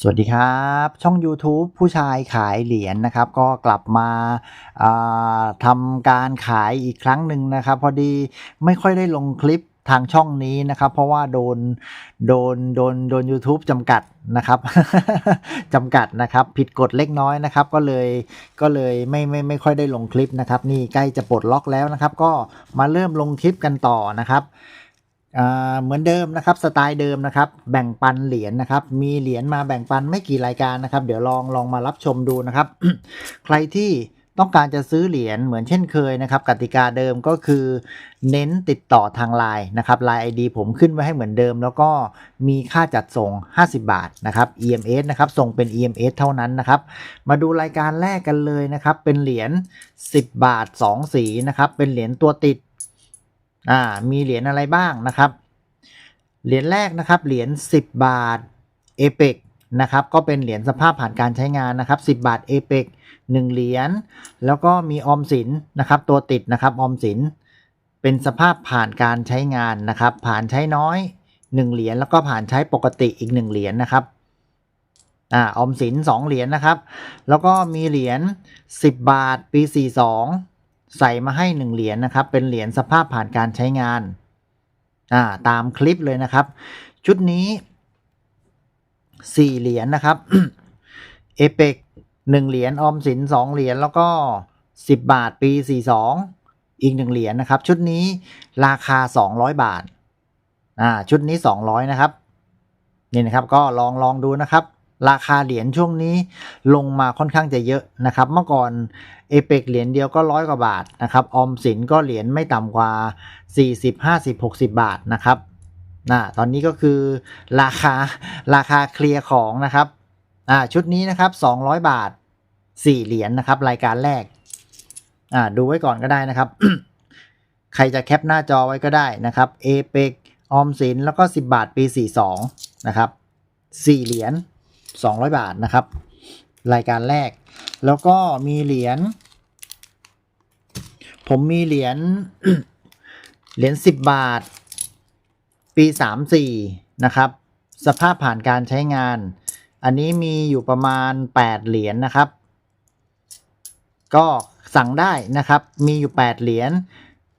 สวัสดีครับ ช่อง YouTube ผู้ชายขายเหรียญนะครับ ก็กลับมาาทำการขายอีกครั้งหนึ่งนะครับ พอดีไม่ค่อยได้ลงคลิปทางช่องนี้นะครับ เพราะว่าโดนโดนโดนโดน YouTube จำกัดนะครับจำกัดนะครับ ผิดกฎเล็กน้อยนะครับ ก็เลยก็เลยไม่ไม่ไม่ค่อยได้ลงคลิปนะครับ นี่ใกล้จะปลดล็อกแล้วนะครับ ก็มาเริ่มลงคลิปกันต่อนะครับ เหมือนเดิมนะครับสไตล์เดิมนะครับแบ่งปันเหรียญนะครับมีเหรียญมาแบ่งปันไม่กี่รายการนะครับ เดี๋ยวลองลองมารับชมดูนะครับ ใครที่ต้องการจะซื้อเหรียญเหมือนเช่นเคยนะครับ กติกาเดิมก็คือ เน้นติดต่อทางไลน์นะครับไลน์ ID ผมขึ้นไว้ให้เหมือนเดิม แล้วก็มีค่าจัดส่ง 50 บาทนะครับ EMS นะครับส่งเป็น EMS เท่านั้นนะครับ มาดูรายการแรกกันเลยนะครับ เป็นเหรียญ10 บาท 2 สีนะครับ เป็นเหรียญตัวติด อ่ามีเหรียญอะไรบ้างนะครับ เหรียญแรกนะครับเหรียญ10 บาทเอเปกนะครับก็เป็นเหรียญสภาพผ่านการใช้งานนะครับ 10 บาทเอเปก1เหรียญแล้วก็มีออมสินนะครับตัวติดนะครับออมสินเป็นสภาพผ่านการใช้งานนะครับ ผ่านใช้น้อย 1 เหรียญแล้วก็ผ่านใช้ปกติอีก 1 เหรียญนะครับอ่าออมสิน2เหรียญนะครับ แล้วก็มีเหรียญ10 บาทปี 42 ใส่มาให้1เหรียญนะครับ เป็นเหรียญสภาพผ่านการใช้งานอ่าตามคลิปเลยนะครับ ชุดนี้4เหรียญนะครับเอเปกหนึ่งเหรียญออมสิน2เหรียญแล้วก็10บาทปี42อีก1เหรียญนะครับ ชุดนี้ราคา200บาทอ่าชุดนี้200นะครับนี่นะครับก็ลองลองดูนะครับ ราคาเหรียญช่วงนี้ลงมาค่อนข้างจะเยอะนะครับ เมื่อก่อนเอเปกเหรียญเดียวก็ร้อยกว่าบาทนะครับ ออมสินก็เหรียญไม่ต่ำกว่า 40 50 60 บาทนะครับนะตอนนี้ก็คือราคาราคาเคลียร์ของนะครับอ่าชุดนี้นะครับ 200 บาท 4 เหรียญนะครับ รายการแรกอ่าดูไว้ก่อนก็ได้นะครับ ใครจะแคปหน้าจอไว้ก็ได้นะครับเอเปกออมสินแล้วก็ 10 บาทปี 42 นะครับ 4 เหรียญ 200 บาทนะครับ รายการแรก แล้วก็มีเหรียญผมมีเหรียญเหรียญ10 บาท ปี 34 นะครับ สภาพผ่านการใช้งาน อันนี้มีอยู่ประมาณ 8 เหรียญนะครับ ก็สั่งได้นะครับ มีอยู่ 8 เหรียญ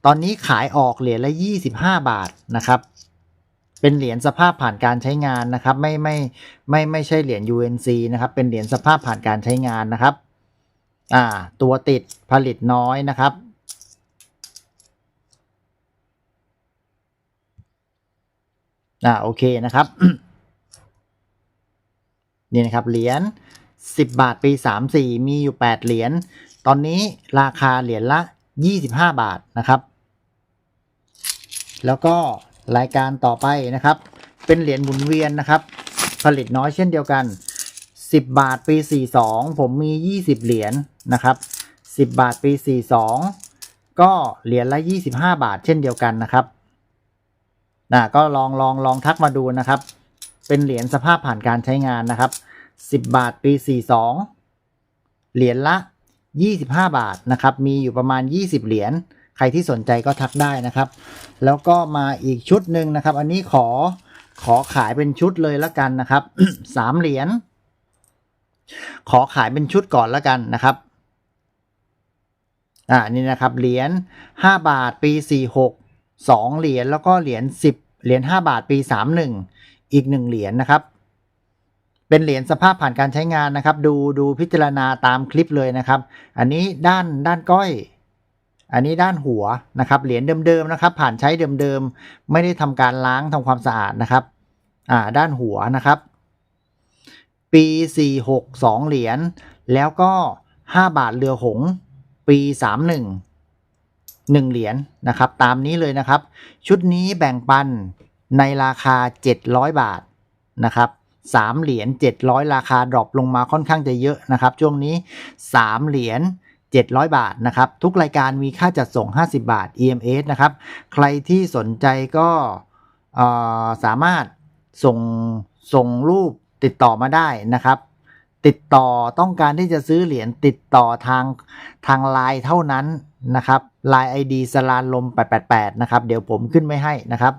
ตอนนี้ขายออกเหรียญละ 25 บาทนะครับ เป็นเหรียญสภาพผ่านการใช้งานนะครับ ไม่ไม่ไม่ไม่ใช่เหรียญ UNC นะครับเป็นเหรียญสภาพผ่านการใช้งานนะครับอ่าตัวติดผลิตน้อยนะครับ อ่าโอเคนะครับ นี่นะครับเหรียญ10 บาทปี 34 มีอยู่ 8 เหรียญ ตอนนี้ราคาเหรียญละ 25 บาทนะครับ แล้วก็ รายการต่อไปนะครับ เป็นเหรียญหมุนเวียนนะครับ ผลิตน้อยเช่นเดียวกัน 10 บาทปี 42 ผมมี 20 เหรียญนะครับ 10 บาทปี 42 ก็เหรียญละ 25 บาทเช่นเดียวกันนะครับนะก็ลองลองลองทักมาดูนะครับ เป็นเหรียญสภาพผ่านการใช้งานนะครับ 10 บาทปี 42 เหรียญละ 25 บาทนะครับ มีอยู่ประมาณ 20 เหรียญ ใครที่สนใจก็ทักได้นะครับ แล้วก็มาอีกชุดหนึ่งนะครับ อันนี้ขอขอขายเป็นชุดเลยละกันนะครับสามเหรียญขอขายเป็นชุดก่อนละกันนะครับอ่านี่นะครับเหรียญ5บาทปี 46 2 เหรียญแล้วก็เหรียญ10 เหรียญ5บาทปี 31 อีก 1 เหรียญนะครับ เป็นเหรียญสภาพผ่านการใช้งานนะครับ ดูดูพิจารณาตามคลิปเลยนะครับ อันนี้ด้านด้านก้อย อันนี้ด้านหัวนะครับเหรียญเดิมๆนะครับ ผ่านใช้เดิมๆไม่ได้ทำการล้างทำความสะอาดนะครับอ่าด้านหัวนะครับ ปี 46 2 เหรียญแล้วก็ 5 บาทเรือหงส์ปี 31 1 เหรียญนะครับ ตามนี้เลยนะครับ ชุดนี้แบ่งปันในราคา 700 บาทนะครับ3เหรียญ700 ราคาดรอปลงมาค่อนข้างจะเยอะนะครับ ช่วงนี้ 3 เหรียญ 700 บาทนะครับ ทุกรายการมีค่าจัดส่ง 50 บาท EMS นะครับ ใครที่สนใจก็สามารถส่งส่งรูปติดต่อมาได้นะครับ ติดต่อต้องการที่จะซื้อเหรียญติดต่อทางทางไลน์เท่านั้นนะครับไลน์ ID สลานลม 888 นะครับ เดี๋ยวผมขึ้นไว้ให้นะครับ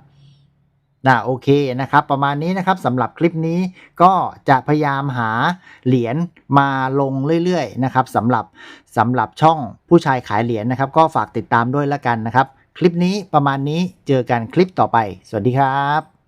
นะโอเคนะครับ ประมาณนี้นะครับสำหรับคลิปนี้ก็จะพยายามหาเหรียญมาลงเรื่อยๆนะครับสำหรับสำหรับช่องผู้ชายขายเหรียญนะครับ ก็ฝากติดตามด้วยละกันนะครับ คลิปนี้ประมาณนี้เจอกันคลิปต่อไป สวัสดีครับ